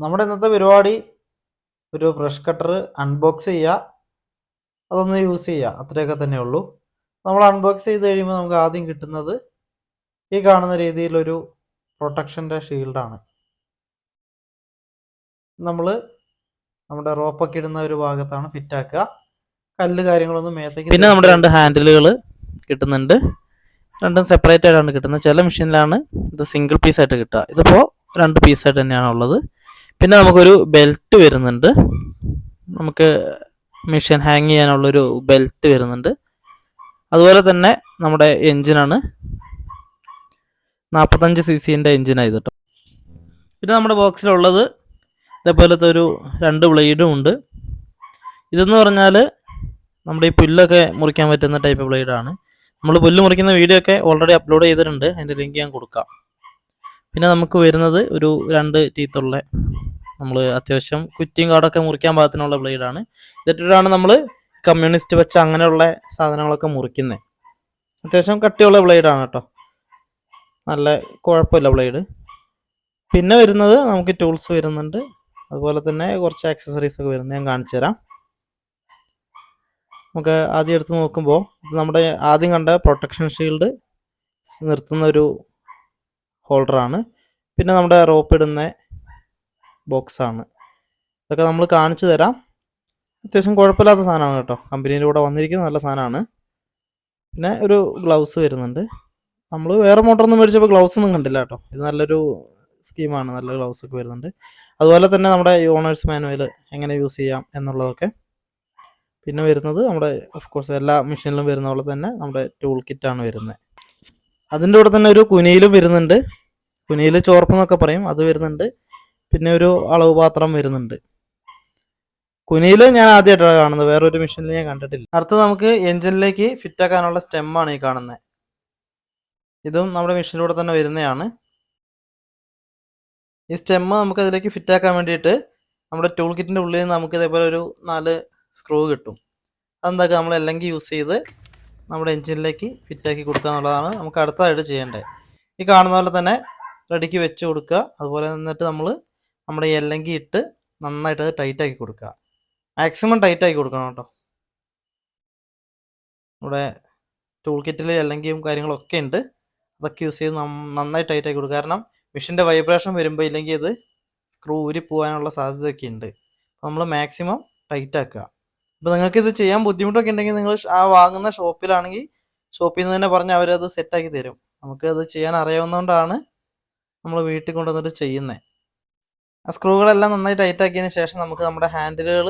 നമ്മുടെ ഇന്നത്തെ പരിപാടി ഒരു ബ്രഷ് കട്ടർ അൺബോക്സ് ചെയ്യുക. അതൊന്ന് യൂസ് ചെയ്യുക. അത്രയൊക്കെ തന്നെ ഉള്ളൂ. നമ്മൾ അൺബോക്സ് ചെയ്ത് കഴിയുമ്പോൾ നമുക്ക് ആദ്യം കിട്ടുന്നത് ഈ കാണുന്ന രീതിയിലൊരു പ്രൊട്ടക്ഷന്റെ ഷീൽഡാണ് നമ്മൾ നമ്മുടെ റോപ്പൊക്കെ ഇടുന്ന ഒരു ഭാഗത്താണ് ഫിറ്റാക്കുക കല്ല് കാര്യങ്ങളൊന്നും മേത്തേക്ക് പിന്നെ നമ്മുടെ രണ്ട് ഹാൻഡിലുകൾ കിട്ടുന്നുണ്ട്. രണ്ടും സെപ്പറേറ്റ് ആയിട്ടാണ് കിട്ടുന്നത്. ചില മെഷീനിലാണ് ഇത് സിംഗിൾ പീസായിട്ട് കിട്ടുക. ഇതിപ്പോൾ രണ്ട് പീസായിട്ട് തന്നെയാണ് ഉള്ളത് പിന്നെ നമുക്കൊരു ബെൽറ്റ് വരുന്നുണ്ട്. നമുക്ക് മെഷീൻ ഹാങ് ചെയ്യാനുള്ളൊരു ബെൽറ്റ് വരുന്നുണ്ട്. അതുപോലെ തന്നെ നമ്മുടെ എഞ്ചിനാണ് നാൽപ്പത്തഞ്ച് സി സിന്റെ എഞ്ചിനാണ് ഇത് പിന്നെ നമ്മുടെ ബോക്സിലുള്ളത് ഇതേപോലത്തെ ഒരു രണ്ട് ബ്ലേഡും ഉണ്ട്. ഇതെന്ന് പറഞ്ഞാൽ നമ്മുടെ ഈ പുല്ലൊക്കെ മുറിക്കാൻ പറ്റുന്ന ടൈപ്പ് ബ്ലേഡാണ് നമ്മൾ പുല്ല് മുറിക്കുന്ന വീഡിയോ ഒക്കെ ഓൾറെഡി അപ്ലോഡ് ചെയ്തിട്ടുണ്ട്. അതിന്റെ ലിങ്ക് ഞാൻ കൊടുക്കാം. പിന്നെ നമുക്ക് വരുന്നത് ഒരു രണ്ട് ടീത്തുള്ള നമ്മൾ അത്യാവശ്യം കുറ്റിയും കാടൊക്കെ മുറിക്കാൻ പാകത്തിനുള്ള ബ്ലേഡാണ്. ഇതിട്ടിട്ടാണ് നമ്മൾ കമ്മ്യൂണിസ്റ്റ് വെച്ച അങ്ങനെയുള്ള സാധനങ്ങളൊക്കെ മുറിക്കുന്നത് അത്യാവശ്യം കട്ടിയുള്ള ബ്ലേഡാണ് കേട്ടോ നല്ല കുഴപ്പമില്ല ബ്ലേഡ്. പിന്നെ വരുന്നത് നമുക്ക് ടൂൾസ് വരുന്നുണ്ട്. അതുപോലെ തന്നെ കുറച്ച് ആക്സസറീസ് ഒക്കെ വരുന്നത് ഞാൻ കാണിച്ചു തരാം. നമുക്ക് ആദ്യം എടുത്ത് നോക്കുമ്പോൾ നമ്മുടെ ആദ്യം കണ്ട പ്രൊട്ടക്ഷൻ ഷീൽഡ് നിർത്തുന്ന ഒരു ഹോൾഡറാണ് പിന്നെ നമ്മുടെ റോപ്പ് ഇടുന്ന ബോക്സാണ്. ഇതൊക്കെ നമ്മൾ കാണിച്ചു തരാം. അത്യാവശ്യം കുഴപ്പമില്ലാത്ത സാധനമാണ് കേട്ടോ. കമ്പനിയുടെ കൂടെ വന്നിരിക്കുന്ന നല്ല സാധനമാണ്. പിന്നെ ഒരു ഗ്ലൗസ് വരുന്നുണ്ട്. നമ്മൾ വേറെ മോട്ടറൊന്നും മേടിച്ചപ്പോൾ ഗ്ലൗസ് ഒന്നും കണ്ടില്ല കേട്ടോ. ഇത് നല്ലൊരു സ്കീമാണ് നല്ല ഗ്ലൗസ് ഒക്കെ വരുന്നുണ്ട്. അതുപോലെ തന്നെ നമ്മുടെ ഓണേഴ്സ് മാനുവൽ എങ്ങനെ യൂസ് ചെയ്യാം എന്നുള്ളതൊക്കെ. പിന്നെ വരുന്നത് നമ്മുടെ ഓഫ് കോഴ്സ് എല്ലാ മെഷീനിലും വരുന്ന പോലെ തന്നെ നമ്മുടെ ടൂൾ കിറ്റാണ് വരുന്നത്. അതിന്റെ കൂടെ തന്നെ ഒരു കുനിയിലും വരുന്നുണ്ട്. കുനിയിൽ ചോർപ്പ് എന്നൊക്കെ പറയും. അത് വരുന്നുണ്ട്. പിന്നെ ഒരു അളവ് പാത്രം വരുന്നുണ്ട്. കുനിയിൽ ഞാൻ ആദ്യമായിട്ടാണ് കാണുന്നത്. വേറൊരു മെഷീനിൽ ഞാൻ കണ്ടിട്ടില്ല. അടുത്ത നമുക്ക് എഞ്ചിനിലേക്ക് ഫിറ്റ് ആക്കാനുള്ള സ്റ്റെമ്മാണ് ഈ കാണുന്നത് ഇതും നമ്മുടെ മെഷീനിലൂടെ തന്നെ വരുന്നതാണ്. ഈ സ്റ്റെമ്മ് നമുക്ക് അതിലേക്ക് ഫിറ്റ് ആക്കാൻ വേണ്ടിയിട്ട് നമ്മുടെ ടൂൾ കിറ്റിന്റെ ഉള്ളിൽ നിന്ന് നമുക്ക് ഇതേപോലെ ഒരു നാല് സ്ക്രൂ കിട്ടും. അതെന്താക്കുക നമ്മൾ അല്ലെങ്കിൽ യൂസ് ചെയ്ത് നമ്മുടെ എഞ്ചിനിലേക്ക് ഫിറ്റാക്കി കൊടുക്കുക എന്നുള്ളതാണ് നമുക്ക് അടുത്തതായിട്ട് ചെയ്യേണ്ടത്. ഈ കാണുന്ന പോലെ തന്നെ റെഡിക്ക് വെച്ച് കൊടുക്കുക. അതുപോലെ നിന്നിട്ട് നമ്മൾ നമ്മുടെ എല്ലെങ്കിൽ ഇട്ട് നന്നായിട്ട് അത് ടൈറ്റ് ആക്കി കൊടുക്കുക. മാക്സിമം ടൈറ്റ് ആക്കി കൊടുക്കണം കേട്ടോ. നമ്മുടെ ടൂൾ കിറ്റിൽ എല്ലെങ്കിലും കാര്യങ്ങളൊക്കെ ഉണ്ട്. അതൊക്കെ യൂസ് ചെയ്ത് നന്നായി ടൈറ്റ് ആക്കി കൊടുക്കുക. കാരണം മെഷീന്റെ വൈബ്രേഷൻ വരുമ്പോൾ ഇല്ലെങ്കിൽ ഇത് സ്ക്രൂ ഊരി പോകാനുള്ള സാധ്യതയൊക്കെ ഉണ്ട്. നമ്മൾ മാക്സിമം ടൈറ്റ് ആക്കുക അപ്പോൾ നിങ്ങൾക്ക് ഇത് ചെയ്യാൻ ബുദ്ധിമുട്ടൊക്കെ ഉണ്ടെങ്കിൽ നിങ്ങൾ ആ വാങ്ങുന്ന ഷോപ്പിലാണെങ്കിൽ ഷോപ്പിൽ നിന്ന് തന്നെ പറഞ്ഞ് അവരത് സെറ്റാക്കി തരും. നമുക്ക് അത് ചെയ്യാൻ അറിയാവുന്നതുകൊണ്ടാണ് നമ്മൾ വീട്ടിൽ കൊണ്ടുവന്നിട്ട് ചെയ്യുന്നത് ആ സ്ക്രൂകളെല്ലാം നന്നായി ടൈറ്റ് ആക്കിയതിന് ശേഷം നമുക്ക് നമ്മുടെ ഹാൻഡിലുകൾ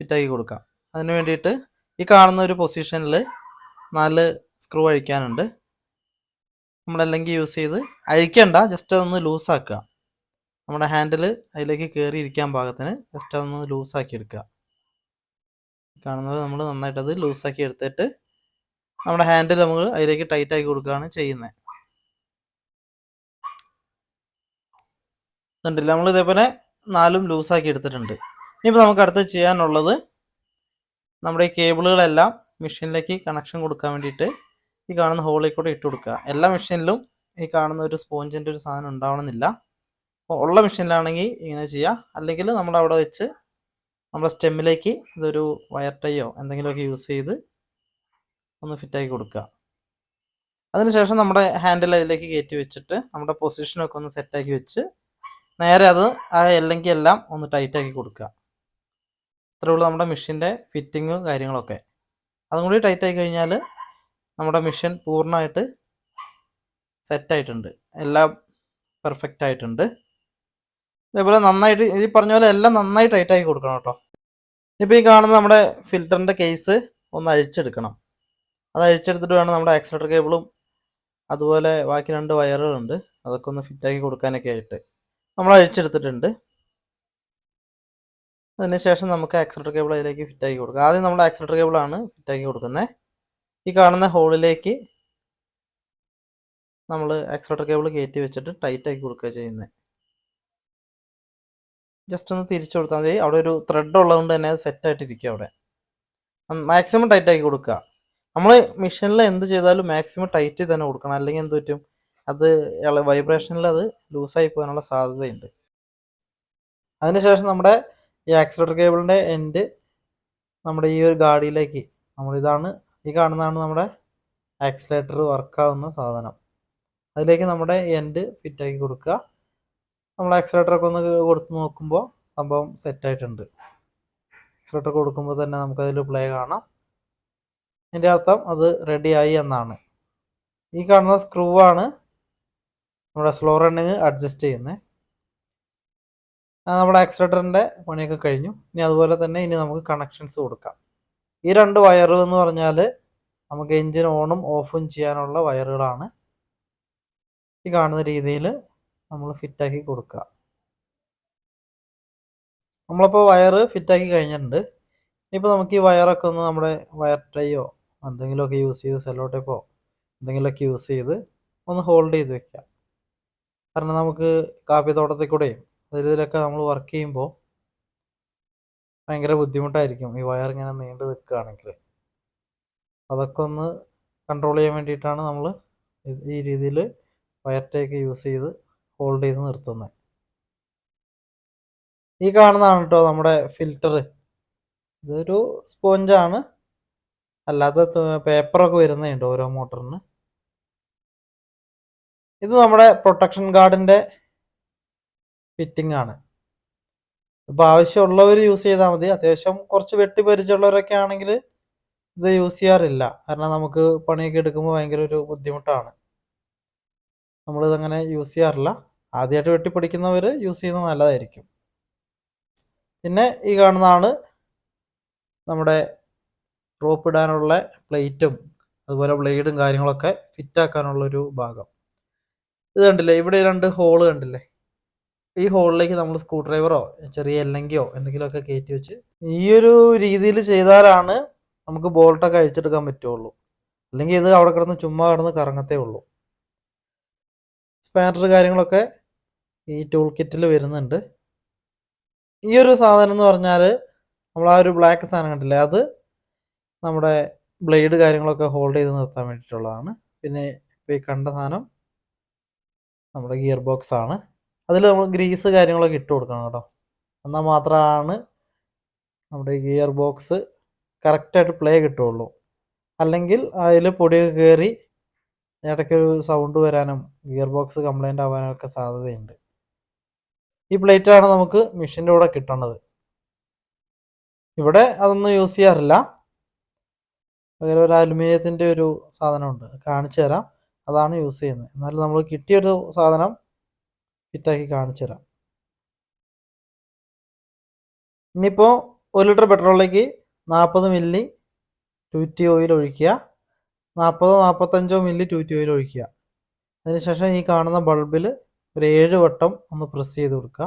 ഫിറ്റാക്കി കൊടുക്കാം. അതിന് വേണ്ടിയിട്ട് ഈ കാണുന്ന ഒരു പൊസിഷനിൽ നാല് സ്ക്രൂ അഴിക്കാനുണ്ട്. നമ്മളല്ലെങ്കിൽ യൂസ് ചെയ്ത് അഴിക്കണ്ട ജസ്റ്റ് അതൊന്ന് ലൂസാക്കുക. നമ്മുടെ ഹാൻഡിൽ അതിലേക്ക് കയറി ഇരിക്കാൻ പാകത്തിന് ജസ്റ്റ് അതൊന്ന് ലൂസാക്കി എടുക്കുക. കാണുന്നത് നമ്മൾ നന്നായിട്ടത് ലൂസാക്കി എടുത്തിട്ട് നമ്മുടെ ഹാൻഡിൽ നമ്മൾ അതിലേക്ക് ടൈറ്റ് ആക്കി കൊടുക്കുകയാണ് ചെയ്യുന്നത്. കണ്ടില്ല. നമ്മൾ ഇതേപോലെ നാലും ലൂസാക്കി എടുത്തിട്ടുണ്ട്. ഇനിയിപ്പോൾ നമുക്ക് അടുത്ത് ചെയ്യാനുള്ളത് നമ്മുടെ ഈ കേബിളുകളെല്ലാം മെഷീനിലേക്ക് കണക്ഷൻ കൊടുക്കാൻ വേണ്ടിയിട്ട് ഈ കാണുന്ന ഹോളിൽ കൂടെ ഇട്ട് കൊടുക്കുക. എല്ലാ മെഷീനിലും ഈ കാണുന്ന ഒരു സ്പോഞ്ചിന്റെ ഒരു സാധനം ഉണ്ടാവണമെന്നില്ല. അപ്പോൾ ഉള്ള മെഷീനിലാണെങ്കിൽ ഇങ്ങനെ ചെയ്യുക അല്ലെങ്കിൽ നമ്മൾ അവിടെ വെച്ച് നമ്മുടെ സ്റ്റെമ്മിലേക്ക് ഇതൊരു വയർ ടൈയോ എന്തെങ്കിലുമൊക്കെ യൂസ് ചെയ്ത് ഒന്ന് ഫിറ്റാക്കി കൊടുക്കുക. അതിനുശേഷം നമ്മുടെ ഹാൻഡിൽ അതിലേക്ക് കയറ്റി വെച്ചിട്ട് നമ്മുടെ പൊസിഷനൊക്കെ ഒന്ന് സെറ്റാക്കി വെച്ച് നേരെ അത് അല്ലെങ്കിൽ എല്ലാം ഒന്ന് ടൈറ്റാക്കി കൊടുക്കുക. ഇത്രേ ഉള്ളൂ നമ്മുടെ മെഷീന്റെ ഫിറ്റിങ്ങും കാര്യങ്ങളൊക്കെ. അതും കൂടി ടൈറ്റായി കഴിഞ്ഞാൽ നമ്മുടെ മെഷീൻ പൂർണമായിട്ട് സെറ്റായിട്ടുണ്ട് എല്ലാം പെർഫെക്റ്റ് ആയിട്ടുണ്ട്. ഇതേപോലെ നന്നായിട്ട് ഈ പറഞ്ഞ പോലെ എല്ലാം നന്നായി ടൈറ്റാക്കി കൊടുക്കണം കേട്ടോ. ഇപ്പോൾ ഈ കാണുന്ന നമ്മുടെ ഫിൽറ്ററിന്റെ കേസ് ഒന്ന് അഴിച്ചെടുക്കണം. അത് അഴിച്ചെടുത്തിട്ട് വേണം നമ്മുടെ ആക്സിലേറ്റർ കേബിളും അതുപോലെ ബാക്കി രണ്ട് വയറുകളുണ്ട് അതൊക്കെ ഒന്ന് ഫിറ്റാക്കി കൊടുക്കാനൊക്കെ ആയിട്ട്. നമ്മൾ അഴിച്ചെടുത്തിട്ടുണ്ട്. അതിനുശേഷം നമുക്ക് ആക്സിലേറ്റർ കേബിൾ അതിലേക്ക് ഫിറ്റാക്കി കൊടുക്കാം. ആദ്യം നമ്മൾ ആക്സിലേറ്റർ കേബിളാണ് ഫിറ്റാക്കി കൊടുക്കുന്നത്. ഈ കാണുന്ന ഹോളിലേക്ക് നമ്മൾ ആക്സിലേറ്റർ കേബിൾ കയറ്റി വെച്ചിട്ട് ടൈറ്റ് ആക്കി കൊടുക്കുക ചെയ്യുന്നത്. ജസ്റ്റ് ഒന്ന് തിരിച്ചു കൊടുത്താൽ മതി. അവിടെ ഒരു ത്രെഡ് ഉള്ളതുകൊണ്ട് തന്നെ അത് സെറ്റായിട്ടിരിക്കുക അവിടെ. മാക്സിമം ടൈറ്റ് ആക്കി കൊടുക്കുക. നമ്മൾ മിഷനിൽ എന്ത് ചെയ്താലും മാക്സിമം ടൈറ്റ് തന്നെ കൊടുക്കണം. അല്ലെങ്കിൽ എന്ത് പറ്റും? അത് വൈബ്രേഷനിൽ അത് ലൂസായി പോകാനുള്ള സാധ്യതയുണ്ട്. അതിനുശേഷം നമ്മുടെ ഈ ആക്സിലേറ്റർ കേബിളിന്റെ എൻഡ് നമ്മുടെ ഈ ഒരു ഗാഡിയിലേക്ക് നമ്മളിതാണ് ഈ കാണുന്നതാണ് നമ്മുടെ ആക്സിലേറ്റർ വർക്കാവുന്ന സാധനം. അതിലേക്ക് നമ്മുടെ എൻഡ് ഫിറ്റാക്കി കൊടുക്കുക. നമ്മൾ ആക്സിലേറ്ററൊക്കെ ഒന്ന് കൊടുത്ത് നോക്കുമ്പോൾ സംഭവം സെറ്റായിട്ടുണ്ട് ആക്സിലേറ്റർ കൊടുക്കുമ്പോൾ തന്നെ നമുക്കതിൽ പ്ലേ കാണാം. അതിന്റെ അർത്ഥം അത് റെഡിയായി എന്നാണ്. ഈ കാണുന്ന സ്ക്രൂ ആണ് നമ്മുടെ സ്ലോ റണ്ണിങ് അഡ്ജസ്റ്റ് ചെയ്യുന്നത് നമ്മുടെ ആക്സിലേറ്ററിന്റെ പണിയൊക്കെ കഴിഞ്ഞു. ഇനി അതുപോലെ തന്നെ ഇനി നമുക്ക് കണക്ഷൻസ് കൊടുക്കാം. ഈ രണ്ട് വയറ് എന്ന് പറഞ്ഞാൽ നമുക്ക് എൻജിൻ ഓണും ഓഫും ചെയ്യാനുള്ള വയറുകളാണ് ഈ കാണുന്ന രീതിയിൽ നമ്മൾ ഫിറ്റാക്കി കൊടുക്കുക നമ്മളിപ്പോൾ വയറ് ഫിറ്റാക്കി കഴിഞ്ഞിട്ടുണ്ട്. ഇനിയിപ്പോൾ നമുക്ക് ഈ വയറൊക്കെ ഒന്ന് നമ്മുടെ വയർ ടൈയോ എന്തെങ്കിലുമൊക്കെ യൂസ് ചെയ്ത് ടൈപ്പോ എന്തെങ്കിലുമൊക്കെ യൂസ് ചെയ്ത് ഒന്ന് ഹോൾഡ് ചെയ്ത് വെക്കാം. കാരണം നമുക്ക് കാപ്പിത്തോട്ടത്തിൽ കൂടെയും അതിലൊക്കെ നമ്മൾ വർക്ക് ചെയ്യുമ്പോൾ ഭയങ്കര ബുദ്ധിമുട്ടായിരിക്കും. ഈ വയർ ഇങ്ങനെ നീണ്ടു നിൽക്കുകയാണെങ്കിൽ. അതൊക്കെ ഒന്ന് കൺട്രോൾ ചെയ്യാൻ വേണ്ടിയിട്ടാണ് നമ്മൾ ഈ രീതിയിൽ വയർ ടേക്ക് യൂസ് ചെയ്ത് ഹോൾഡ് ചെയ്ത് നിർത്തുന്നത് ഈ കാണുന്നതാണ് കേട്ടോ നമ്മുടെ ഫിൽറ്റർ ഇതൊരു സ്പോഞ്ചാണ് അല്ലാത്ത പേപ്പറൊക്കെ വരുന്നുണ്ട് ഓരോ മോട്ടറിന് ഇത് നമ്മുടെ പ്രൊട്ടക്ഷൻ ഗാർഡിന്റെ ഫിറ്റിംഗ് ആണ്. ഇപ്പോൾ ആവശ്യമുള്ളവർ യൂസ് ചെയ്താൽ മതി. അത്യാവശ്യം കുറച്ച് വെട്ടി പരിചയമുള്ളവരൊക്കെ ആണെങ്കിൽ ഇത് യൂസ് ചെയ്യാറില്ല. കാരണം നമുക്ക് പണിയൊക്കെ എടുക്കുമ്പോൾ ഭയങ്കര ഒരു ബുദ്ധിമുട്ടാണ്. നമ്മളിതങ്ങനെ യൂസ് ചെയ്യാറില്ല. ആദ്യമായിട്ട് വെട്ടിപ്പിടിക്കുന്നവർ യൂസ് ചെയ്യുന്നത് നല്ലതായിരിക്കും. പിന്നെ ഈ കാണുന്നതാണ് നമ്മുടെ റോപ്പ് ഇടാനുള്ള പ്ലേറ്റും അതുപോലെ ബ്ലേഡും കാര്യങ്ങളൊക്കെ ഫിറ്റാക്കാനുള്ളൊരു ഭാഗം. ഇത് കണ്ടില്ലേ? ഇവിടെ രണ്ട് ഹോൾ കണ്ടില്ലേ? ഈ ഹോളിലേക്ക് നമ്മൾ സ്ക്രൂ ഡ്രൈവറോ ചെറിയ എല്ലെങ്കിയോ എന്തെങ്കിലുമൊക്കെ കയറ്റി വെച്ച് ഈ ഒരു രീതിയിൽ ചെയ്താലാണ് നമുക്ക് ബോൾട്ടൊക്കെ അഴിച്ചെടുക്കാൻ പറ്റുള്ളൂ. അല്ലെങ്കിൽ ഇത് അവിടെ കിടന്ന് ചുമ്മാ കിടന്ന് കറങ്ങത്തേ ഉള്ളൂ. സ്പാനർ കാര്യങ്ങളൊക്കെ ഈ ടൂൾ കിറ്റിൽ വരുന്നുണ്ട്. ഈ ഒരു സാധനം എന്ന് പറഞ്ഞാൽ നമ്മൾ ആ ഒരു ബ്ലാക്ക് സാധനം കണ്ടില്ലേ? അത് നമ്മുടെ ബ്ലേഡ് കാര്യങ്ങളൊക്കെ ഹോൾഡ് ചെയ്ത് നിർത്താൻ വേണ്ടിയിട്ടുള്ളതാണ്. പിന്നെ ഇപ്പോൾ ഈ കണ്ട സാധനം നമ്മുടെ ഗിയർ ബോക്സ് ആണ്. അതിൽ നമ്മൾ ഗ്രീസ് കാര്യങ്ങളൊക്കെ ഇട്ട് കൊടുക്കണം കേട്ടോ. എന്നാൽ മാത്രമാണ് നമ്മുടെ ഗിയർ ബോക്സ് കറക്റ്റായിട്ട് പ്ലേ കിട്ടുള്ളൂ. അല്ലെങ്കിൽ അതിൽ പൊടിയൊക്കെ കയറി ഇടയ്ക്കൊരു സൗണ്ട് വരാനും ഗിയർ ബോക്സ് കംപ്ലൈന്റ് ആവാനും ഒക്കെ സാധ്യതയുണ്ട്. ഈ പ്ലേറ്റാണ് നമുക്ക് മെഷീന്റെ കൂടെ കിട്ടേണ്ടത് ഇവിടെ അതൊന്നും യൂസ് ചെയ്യാറില്ല. പകരം ഒരു അലുമിനിയത്തിന്റെ ഒരു സാധനമുണ്ട്. കാണിച്ചു തരാം. അതാണ് യൂസ് ചെയ്യുന്നത്. എന്നാലും നമ്മൾ കിട്ടിയൊരു സാധനം ഫിറ്റാക്കി കാണിച്ചു തരാം. ഇനിയിപ്പോൾ ഒരു ലിറ്റർ പെട്രോളിലേക്ക് നാൽപ്പത് മില്ലി ട്യൂറ്റി ഓയിൽ ഒഴിക്കുക. നാൽപ്പതോ നാൽപ്പത്തഞ്ചോ മില്ലി ട്യൂറ്റി ഓയിൽ ഒഴിക്കുക. അതിനുശേഷം ഈ കാണുന്ന ബൾബിൽ ഒരു ഏഴ് വട്ടം ഒന്ന് പ്രസ് ചെയ്ത് കൊടുക്കുക.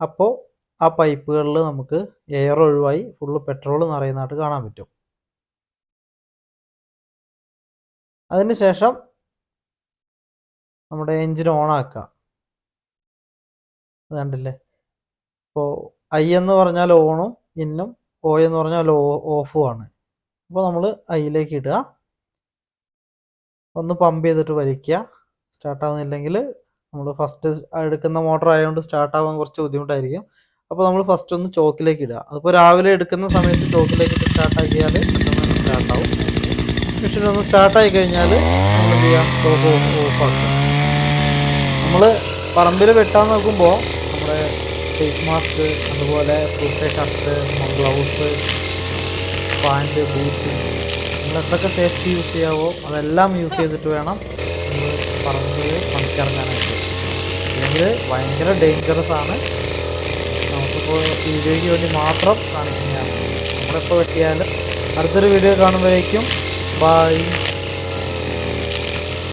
അപ്പോൾ ആ പൈപ്പുകളിൽ നമുക്ക് എയർ ഒഴിവായി ഫുള്ള് പെട്രോൾ നിറയുന്നതായിട്ട് കാണാൻ പറ്റും. അതിനുശേഷം നമ്മുടെ എഞ്ചിൻ ഓൺ ആക്കുക അത് കണ്ടില്ലേ? ഇപ്പോൾ ഐ എന്ന് പറഞ്ഞാൽ ഓണും ഇന്നും ഓ എന്ന് പറഞ്ഞാൽ ഓഫും ആണ്. അപ്പോൾ നമ്മൾ ഐയിലേക്ക് ഇടുക. ഒന്ന് പമ്പ് ചെയ്തിട്ട് വലിക്കുക. സ്റ്റാർട്ട് ആവുന്നില്ലെങ്കിൽ നമ്മൾ ഫസ്റ്റ് എടുക്കുന്ന മോട്ടർ ആയതുകൊണ്ട് സ്റ്റാർട്ട് ആവാൻ കുറച്ച് ബുദ്ധിമുട്ടായിരിക്കും. അപ്പോൾ നമ്മൾ ഫസ്റ്റ് ഒന്ന് ചോക്കിലേക്ക് ഇടുക. അതിപ്പോൾ രാവിലെ എടുക്കുന്ന സമയത്ത് ചോക്കിലേക്ക് ഇട്ട് സ്റ്റാർട്ടാക്കിയാൽ പെട്ടെന്ന് സ്റ്റാർട്ടാവും മെഷീൻ ഒന്ന് സ്റ്റാർട്ടായി കഴിഞ്ഞാൽ നമ്മൾ ചെയ്യാം? ചോക്ക് ഓഫ് ആക്കുക നമ്മൾ പറമ്പിൽ വെട്ടാൻ നോക്കുമ്പോൾ നമ്മുടെ ഫേസ് മാസ്ക് അതുപോലെ full shirt gloves pant boot നമ്മൾ എന്തൊക്കെ സേഫ്റ്റി യൂസ് ചെയ്യാവോ അതെല്ലാം യൂസ് ചെയ്തിട്ട് വേണം നമ്മൾ പറമ്പിൽ പണിക്കിറങ്ങാനായിട്ട്. അല്ലെങ്കിൽ ഭയങ്കര ഡേഞ്ചറസ് ആണ്. നമുക്കിപ്പോൾ വീഡിയോയ്ക്ക് വേണ്ടി മാത്രം കാണിക്കുന്നതാണ്. നമ്മളെപ്പോൾ വെട്ടിയാൽ അടുത്തൊരു വീഡിയോ കാണുമ്പോഴേക്കും ബൈ